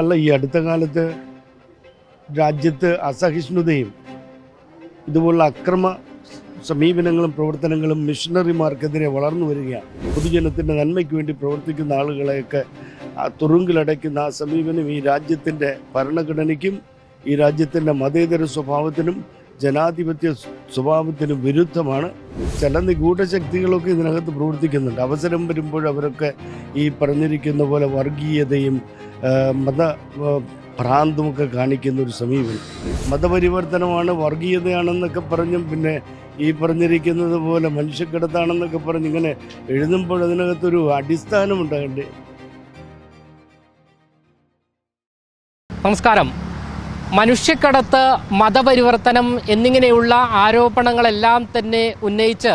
അല്ല ഈ അടുത്ത കാലത്ത് രാജ്യത്ത് അസഹിഷ്ണുതയും ഇതുപോലുള്ള അക്രമ സമീപനങ്ങളും പ്രവർത്തനങ്ങളും മിഷണറിമാർക്കെതിരെ വളർന്നു വരികയാണ്. പൊതുജനത്തിന്റെ നന്മയ്ക്ക് വേണ്ടി പ്രവർത്തിക്കുന്ന ആളുകളെയൊക്കെ തുറുങ്കിലടയ്ക്കുന്ന ആ സമീപനം ഈ രാജ്യത്തിന്റെ ഭരണഘടനയ്ക്കും ഈ രാജ്യത്തിന്റെ മതേതര സ്വഭാവത്തിനും ജനാധിപത്യ സ്വഭാവത്തിന് വിരുദ്ധമാണ്. ചില നിഗൂഢ ശക്തികളൊക്കെ ഇതിനകത്ത് പ്രവർത്തിക്കുന്നുണ്ട്. അവസരം വരുമ്പോൾ അവരൊക്കെ ഈ പറഞ്ഞിരിക്കുന്ന പോലെ വർഗീയതയും മത ഭ്രാന്തുമൊക്കെ കാണിക്കുന്ന ഒരു സമീപനം. മതപരിവർത്തനമാണ് വർഗീയതയാണെന്നൊക്കെ പറഞ്ഞും പിന്നെ ഈ പറഞ്ഞിരിക്കുന്നത് പോലെ മനുഷ്യക്കിടത്താണെന്നൊക്കെ പറഞ്ഞ് ഇങ്ങനെ എഴുതുമ്പോൾ അതിനകത്തൊരു അടിസ്ഥാനമുണ്ടാകണ്ടേ നമസ്കാരം. മനുഷ്യക്കടത്ത് മതപരിവർത്തനം എന്നിങ്ങനെയുള്ള ആരോപണങ്ങളെല്ലാം തന്നെ ഉന്നയിച്ച്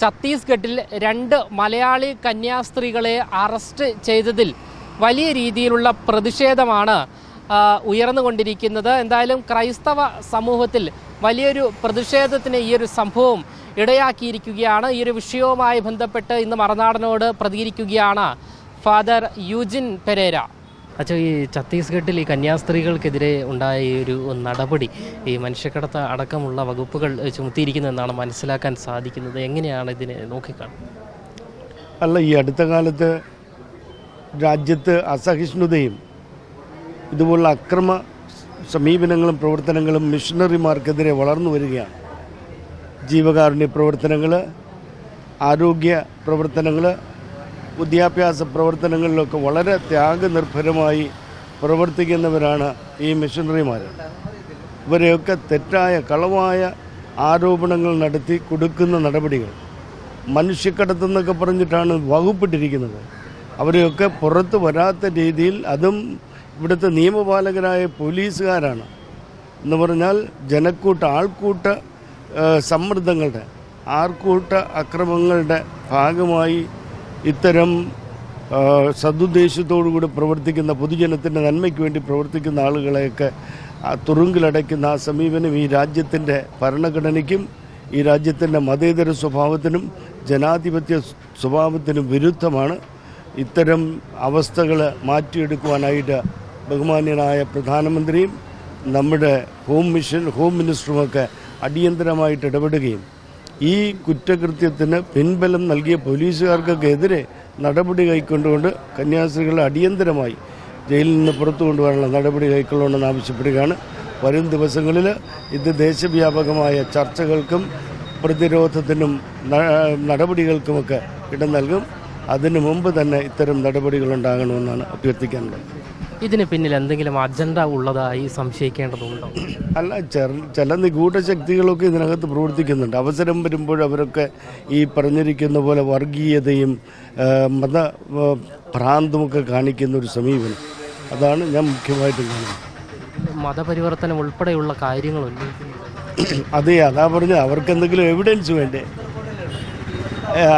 ഛത്തീസ്ഗഡിൽ രണ്ട് മലയാളി കന്യാസ്ത്രീകളെ അറസ്റ്റ് ചെയ്തതിൽ വലിയ രീതിയിലുള്ള പ്രതിഷേധമാണ് ഉയർന്നു ഉയർന്നുകൊണ്ടിരിക്കുന്നത്. എന്തായാലും ക്രൈസ്തവ സമൂഹത്തിൽ വലിയൊരു പ്രതിഷേധത്തിന് ഈ ഒരു സംഭവം ഇടയാക്കിയിരിക്കുകയാണ്. ഈ ഒരു വിഷയവുമായി ബന്ധപ്പെട്ട് ഇന്ന് മറനാടനോട് പ്രതികരിക്കുകയാണ് ഫാദർ യൂജിൻ പെരേര. അച്ഛാ ഈ ഛത്തീസ്ഗഡിൽ ഈ കന്യാസ്ത്രീകൾക്കെതിരെ ഉണ്ടായ ഈ ഒരു നടപടി ഈ മനുഷ്യക്കടത്ത് അടക്കമുള്ള വകുപ്പുകൾ ചുമത്തിയിരിക്കുന്നതെന്നാണ് മനസ്സിലാക്കാൻ സാധിക്കുന്നത്. എങ്ങനെയാണ് ഇതിനെ നോക്കിക്കാണുന്നത്? അല്ല ഈ അടുത്ത കാലത്ത് രാജ്യത്ത് അസഹിഷ്ണുതയും ഇതുപോലുള്ള അക്രമ സമീപനങ്ങളും പ്രവർത്തനങ്ങളും മിഷണറിമാർക്കെതിരെ വളർന്നു വരികയാണ്. ജീവകാരുണ്യ പ്രവർത്തനങ്ങൾ ആരോഗ്യ പ്രവർത്തനങ്ങൾ വിദ്യാഭ്യാസ പ്രവർത്തനങ്ങളിലൊക്കെ വളരെ ത്യാഗനിർഭരമായി പ്രവർത്തിക്കുന്നവരാണ് ഈ മിഷണറിമാർ ഇവരെയൊക്കെ തെറ്റായ കളവായ ആരോപണങ്ങൾ നടത്തി കൊടുക്കുന്ന നടപടികൾ. മനുഷ്യക്കടത്തെന്നൊക്കെ പറഞ്ഞിട്ടാണ് വകുപ്പിട്ടിരിക്കുന്നത്. അവരെയൊക്കെ പുറത്ത് വരാത്ത രീതിയിൽ അതും ഇവിടുത്തെ നിയമപാലകരായ പോലീസുകാരാണ്. എന്ന് പറഞ്ഞാൽ ജനക്കൂട്ട ആൾക്കൂട്ട സമ്മർദ്ദങ്ങളുടെ ആൾക്കൂട്ട അക്രമങ്ങളുടെ ഭാഗമായി ഇത്തരം സദുദ്ദേശത്തോടു കൂടി പ്രവർത്തിക്കുന്ന പൊതുജനത്തിന്റെ നന്മയ്ക്ക് വേണ്ടി പ്രവർത്തിക്കുന്ന ആളുകളെയൊക്കെ തുറുങ്കിലടയ്ക്കുന്ന ആ സമീപനം ഈ രാജ്യത്തിന്റെ ഭരണഘടനയ്ക്കും ഈ രാജ്യത്തിന്റെ മതേതര സ്വഭാവത്തിനും ജനാധിപത്യ സ്വഭാവത്തിനും വിരുദ്ധമാണ്. ഇത്തരം അവസ്ഥകൾ മാറ്റിയെടുക്കുവാനായിട്ട് ബഹുമാന്യനായ പ്രധാനമന്ത്രിയും നമ്മുടെ ഹോം മിഷൻ ഹോം മിനിസ്റ്ററുമൊക്കെ അടിയന്തരമായിട്ട് ഇടപെടുകയും ഈ കുറ്റകൃത്യത്തിന് പിൻബലം നൽകിയ പോലീസുകാർക്കൊക്കെതിരെ നടപടി കൈക്കൊണ്ടുകൊണ്ട് കന്യാസ്ത്രീകൾ അടിയന്തരമായി ജയിലിൽ നിന്ന് പുറത്തു കൊണ്ടുവരാനുള്ള നടപടി കൈക്കൊള്ളണമെന്ന് ആവശ്യപ്പെടുകയാണ്. വരും ദിവസങ്ങളിൽ ഇത് ദേശവ്യാപകമായ ചർച്ചകൾക്കും പ്രതിരോധത്തിനും നടപടികൾക്കുമൊക്കെ ഇടം നൽകും. അതിനു മുമ്പ് തന്നെ ഇത്തരം നടപടികൾ ഉണ്ടാകണമെന്നാണ് അഭ്യർത്ഥിക്കാനുള്ളത്. ഇതിന് പിന്നിൽ എന്തെങ്കിലും അജണ്ട ഉള്ളതായി സംശയിക്കേണ്ടതുണ്ടോ? അല്ല ചില നിഗൂഢ ശക്തികളൊക്കെ ഇതിനകത്ത് പ്രവർത്തിക്കുന്നുണ്ട്. അവസരം വരുമ്പോൾ അവരൊക്കെ ഈ പറഞ്ഞിരിക്കുന്ന പോലെ വർഗീയതയും മത ഭ്രാന്തുമൊക്കെ കാണിക്കുന്ന ഒരു സമീപനം. അതാണ് ഞാൻ മുഖ്യമായിട്ടും കാണുന്നത്. മതപരിവർത്തനം ഉൾപ്പെടെയുള്ള കാര്യങ്ങൾ അതെ അതാ പറഞ്ഞത്. അവർക്ക് എന്തെങ്കിലും എവിഡൻസ് വേണ്ടേ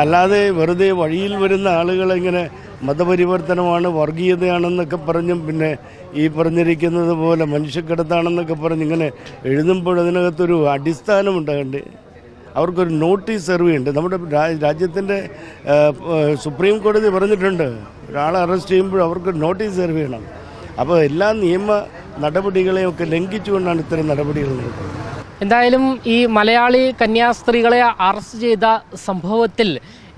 അല്ലാതെ വെറുതെ വഴിയിൽ വരുന്ന ആളുകളിങ്ങനെ മതപരിവർത്തനമാണ് വർഗീയതയാണെന്നൊക്കെ പറഞ്ഞും പിന്നെ ഈ പറഞ്ഞിരിക്കുന്നത് പോലെ മനുഷ്യക്കിടത്താണെന്നൊക്കെ പറഞ്ഞ് ഇങ്ങനെ എഴുതുമ്പോൾ അതിനകത്തൊരു അടിസ്ഥാനമുണ്ടാകണ്ടേ അവർക്കൊരു നോട്ടീസ് സെർവ് ചെയ്യുന്നുണ്ട് നമ്മുടെ രാജ്യത്തിന്റെ സുപ്രീം കോടതി പറഞ്ഞിട്ടുണ്ട്. ഒരാളെ അറസ്റ്റ് ചെയ്യുമ്പോൾ അവർക്ക് നോട്ടീസ് സെർവ് ചെയ്യണം അപ്പോൾ എല്ലാ നിയമ നടപടികളെയും ഒക്കെ ലംഘിച്ചുകൊണ്ടാണ് ഇത്തരം നടപടികൾ നടത്തുന്നത് എന്തായാലും ഈ മലയാളി കന്യാസ്ത്രീകളെ അറസ്റ്റ് ചെയ്ത സംഭവത്തിൽ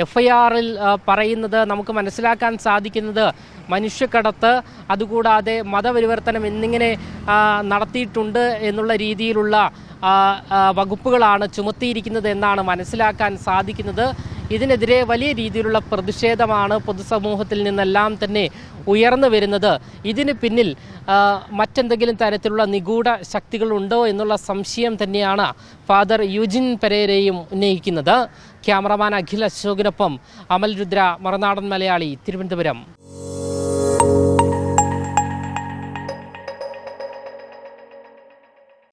എഫ് ഐ ആറിൽ പറയുന്നത് നമുക്ക് മനസ്സിലാക്കാൻ സാധിക്കുന്നത് മനുഷ്യക്കടത്ത് അതുകൂടാതെ മതപരിവർത്തനം എന്നിങ്ങനെ നടത്തിയിട്ടുണ്ട് എന്നുള്ള രീതിയിലുള്ള വകുപ്പുകളാണ് ചുമത്തിയിരിക്കുന്നത് എന്നാണ് മനസ്സിലാക്കാൻ സാധിക്കുന്നത്. ഇതിനെതിരെ വലിയ രീതിയിലുള്ള പ്രതിഷേധമാണ് പൊതുസമൂഹത്തിൽ നിന്നെല്ലാം തന്നെ ഉയർന്നു വരുന്നത്. ഇതിന് പിന്നിൽ മറ്റെന്തെങ്കിലും തരത്തിലുള്ള നിഗൂഢ ശക്തികളുണ്ടോ എന്നുള്ള സംശയം തന്നെയാണ് ഫാദർ യുജിൻ പെരേരയും ഉന്നയിക്കുന്നത്. ക്യാമറമാൻ അഖിൽ അശോകിനൊപ്പം അമൽ രുദ്ര മറുനാടൻ മലയാളി തിരുവനന്തപുരം.